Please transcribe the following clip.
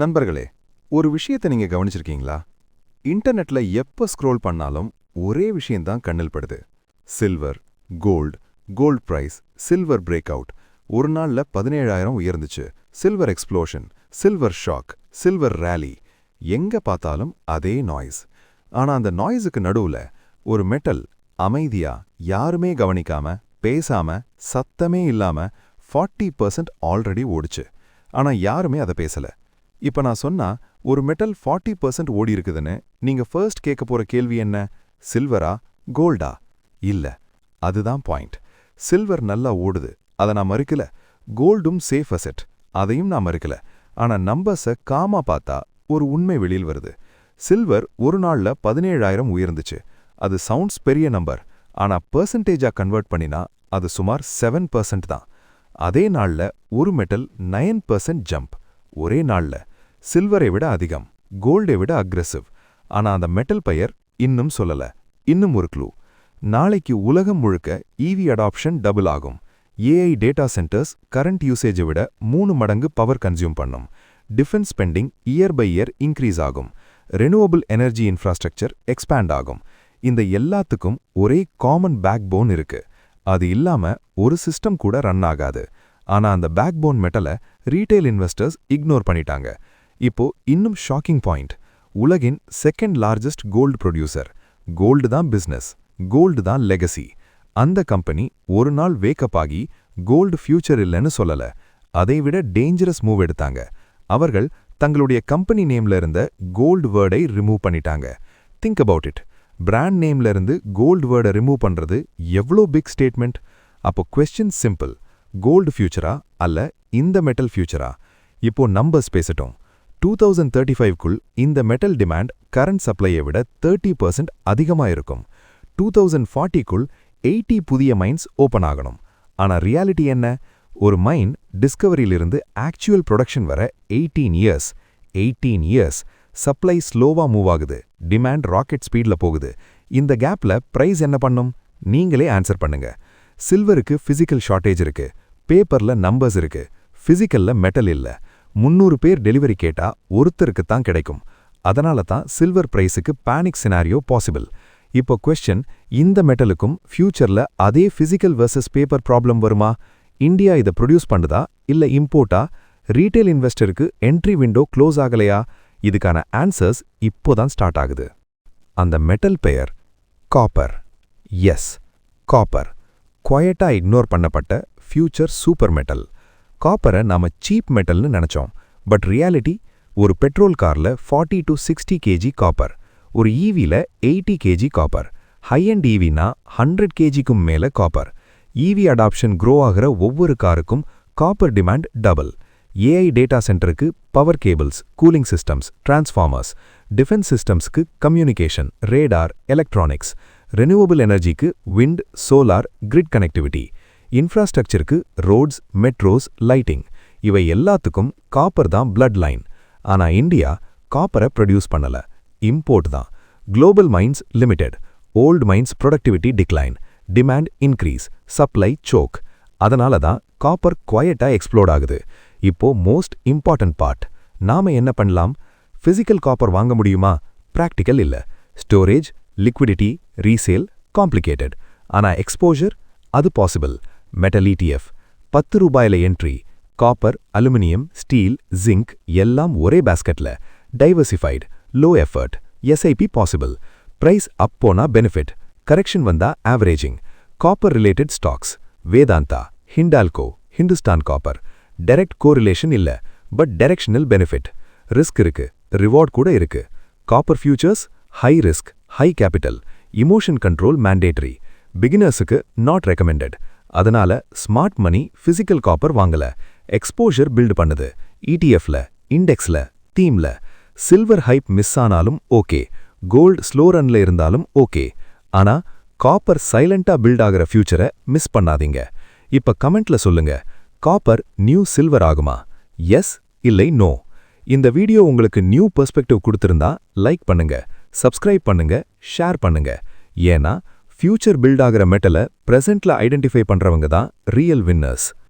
நண்பர்களே ஒரு விஷயத்தை நீங்க கவனிச்சிருக்கீங்களா? இன்டர்நெட்ல எப்ப ஸ்க்ரோல் பண்ணாலும் ஒரே விஷயம்தான் கண்ணில் படுது. Silver gold gold price silver break out ஒரு நாள்ல பதினேழாயிரம் உயர்ந்துச்சு. Silver explosion silver shock silver rally. எங்க பார்த்தாலும் அதே நாய்ஸ். ஆனா அந்த நாய்ஸுக்கு நடுவுல ஒரு மெட்டல் அமைதியா யாருமே கவனிக்காம பேசாம சத்தமே இல்லாம ஃபார்ட்டி பர்சன்ட் ஆல்ரெடி ஓடுச்சு. ஆனா யாருமே அதை பேசல. இப்ப நான் சொன்னா ஒரு மெட்டல் ஃபார்ட்டி பர்சன்ட் ஓடி இருக்குதுன்னு நீங்க ஃபர்ஸ்ட் கேட்க போற கேள்வி என்ன? சில்வரா கோல்டா இல்ல. அதுதான் பாயிண்ட் சில்வர் நல்லா ஓடுது. அதை நான் மறுக்கல. கோல்டும் சேஃப் அசெட் அதையும் நான் மறுக்கல. ஆனா நம்பர்ஸ காமா பார்த்தா ஒரு உண்மை வெளியில் வருது. சில்வர் ஒரு நாள்ல பதினேழாயிரம் உயர்ந்துச்சு. அது சவுண்ட்ஸ் பெரிய நம்பர் ஆனா பெர்சன்டேஜா கன்வெர்ட் பண்ணினா அது சுமார் செவன் பர்சன்ட் தான். அதே நாள்ல ஒரு மெட்டல் நயன் பர்சன்ட் ஜம்ப் ஒரே நாள்ல. சில்வரை விட அதிகம் கோல்டை விட அக்ரெசிவ் ஆனா அந்த மெட்டல் பெயர் இன்னும் சொல்லல இன்னும் ஒரு க்ளூ. நாளைக்கு உலகம் முழுக்க இவி அடாப்ஷன் டபுள் ஆகும். ஏஐ டேட்டா சென்டர்ஸ் கரண்ட் யூசேஜை விட மூணு மடங்கு பவர் கன்சியூம் பண்ணும். Defence spending year by year increase ஆகும். ரெனுவபிள் எனர்ஜி இன்ஃப்ராஸ்ட்ரக்சர் எக்ஸ்பேண்ட் ஆகும். இந்த எல்லாத்துக்கும் ஒரே காமன் பேக் போன் இருக்கு. அது இல்லாம ஒரு சிஸ்டம் கூட ரன் ஆகாது. ஆனா அந்த பேக் போன் மெட்டலை ரீட்டைல் இன்வெஸ்டர்ஸ் இக்னோர் பண்ணிட்டாங்க. இப்போ இன்னும் ஷாக்கிங் பாயிண்ட். உலகின் second largest gold producer gold தான் பிசினஸ் கோல்டு தான் லெகசி அந்த கம்பெனி ஒரு நாள் வேக்கப் ஆகி கோல்டு ஃபியூச்சர் இல்லைன்னு சொல்லல. அதை விட டேஞ்சரஸ் மூவ் எடுத்தாங்க. அவர்கள் தங்களுடைய கம்பெனி நேம்ல இருந்த கோல்டு வேர்டை ரிமூவ் பண்ணிட்டாங்க. திங்க் அபவுட் இட் பிராண்ட் நேம்ல இருந்து கோல்டு வேர்டை ரிமூவ் பண்றது எவ்வளோ பிக் ஸ்டேட்மெண்ட் அப்போ கொஸ்டின் சிம்பிள் கோல்டு ஃபியூச்சரா அல்ல இந்த மெட்டல் ஃபியூச்சரா இப்போ நம்பர்ஸ் பேசட்டும். டூ தௌசண்ட் தேர்ட்டி ஃபைவ்க்குள் இந்த மெட்டல் டிமாண்ட் கரண்ட் சப்ளையை விட தேர்ட்டி பர்சன்ட் அதிகமாக இருக்கும் டூ தௌசண்ட் ஃபார்ட்டிக்குள் எயிட்டி புதிய மைன்ஸ் ஓப்பன் ஆகணும். ஆனால் ரியாலிட்டி என்ன? ஒரு மைன் டிஸ்கவரியிலிருந்து ஆக்சுவல் ப்ரொடக்ஷன் வர eighteen years eighteen years supply ஸ்லோவா மூவ் ஆகுது. டிமாண்ட் ராக்கெட் ஸ்பீட்ல போகுது. இந்த கேப்ல ப்ரைஸ் என்ன பண்ணும்? நீங்களே ஆன்சர் பண்ணுங்க. சில்வருக்கு ஃபிசிக்கல் ஷார்ட்டேஜ் இருக்கு. பேப்பர்ல நம்பர்ஸ் இருக்கு. ஃபிசிக்கலில் மெட்டல் இல்லை. முந்நூறு பேர் டெலிவரி கேட்டா ஒருத்தருக்கு தான் கிடைக்கும். அதனால தான் சில்வர் பிரைஸுக்கு பேனிக் சினாரியோ பாசிபிள் இப்போ கொஸ்டின் இந்த மெட்டலுக்கும் ஃபியூச்சர்ல அதே பிசிக்கல் வெர்சஸ் பேப்பர் ப்ராப்ளம் வருமா? இந்தியா இதை ப்ரொடியூஸ் பண்ணுதா? இல்ல இம்போர்ட்டா ரீட்டைல் இன்வெஸ்டருக்கு என்ட்ரி விண்டோ க்ளோஸ் ஆகலையா? இதுக்கான ஆன்சர்ஸ் இப்போதான் ஸ்டார்ட் ஆகுது. அந்த மெட்டல் பெயர் காப்பர் எஸ் காப்பர் குவயட்டா இக்னோர் பண்ணப்பட்ட ஃபியூச்சர் சூப்பர் மெட்டல் காப்பரை நாம சீப் மெட்டல்னு நினைச்சோம். பட் ரியாலிட்டி ஒரு பெட்ரோல் கார்ல forty to sixty KG copper ஒரு ஈவில eighty KG copper high and ஈவினா hundred கேஜிக்கும் மேல காப்பர். ஈவி அடாப்ஷன் க்ரோ ஆகிற ஒவ்வொரு காருக்கும் copper demand double AI data சென்டருக்கு power cables cooling systems transformers defence சிஸ்டம்ஸ்க்கு communication radar electronics renewable எனர்ஜிக்கு wind solar grid connectivity இன்ஃப்ராஸ்ட்ரக்சருக்கு roads metros lighting இவை எல்லாத்துக்கும் copper தான் பிளட் லைன். ஆனால் இந்தியா காப்பரை ப்ரொடியூஸ் பண்ணல. இம்போர்ட் தான். Global mines limited old mines productivity decline demand increase supply choke. அதனால தான் காப்பர் குவயட்டாக எக்ஸ்ப்ளோர்ட் ஆகுது. இப்போ மோஸ்ட் இம்பார்ட்டன்ட் பார்ட். நாம என்ன பண்ணலாம்? ஃபிசிக்கல் காப்பர் வாங்க முடியுமா? ப்ராக்டிக்கல் இல்லை. Storage liquidity resale complicated. ஆனால் எக்ஸ்போஜர் அது பாசிபிள். மெட்டல் இடிஎஃப் பத்து ரூபாயில entry copper aluminium steel zinc எல்லாம் ஒரே பேஸ்கெட்டில் diversified low effort SIP possible price up போனா பெனிஃபிட் கரெக்ஷன் வந்தா averaging copper related stocks Vedanta Hindalco Hindustan copper direct correlation இல்ல but directional benefit risk இருக்கு reward கூட இருக்கு. Copper futures high risk high capital emotion control mandatory பிகினர்ஸுக்கு not recommended அதனால smart money physical copper வாங்கல. Exposure build பண்ணுது. இடிஎஃப்ல இண்டெக்ஸ்ல தீம்ல சில்வர் ஹைப் மிஸ் ஆனாலும் ஓகே கோல்டு ஸ்லோ ரன்ல இருந்தாலும் ஓகே ஆனா காப்பர் சைலண்டா பில்ட் ஆகிற ஃபியூச்சரை மிஸ் பண்ணாதீங்க. இப்ப கமெண்ட்ல சொல்லுங்க. காப்பர் நியூ சில்வர் ஆகுமா? எஸ் இல்லை நோ இந்த வீடியோ உங்களுக்கு நியூ பெர்ஸ்பெக்டிவ் கொடுத்திருந்தா லைக் பண்ணுங்க. சப்ஸ்கிரைப் பண்ணுங்க. ஷேர் பண்ணுங்க. ஏன்னா ஃபியூச்சர் பில்ட் ஆகிற மெட்டலை பிரசன்ட்ல ஐடென்டிஃபை பண்றவங்க தான் ரியல் வின்னர்ஸ்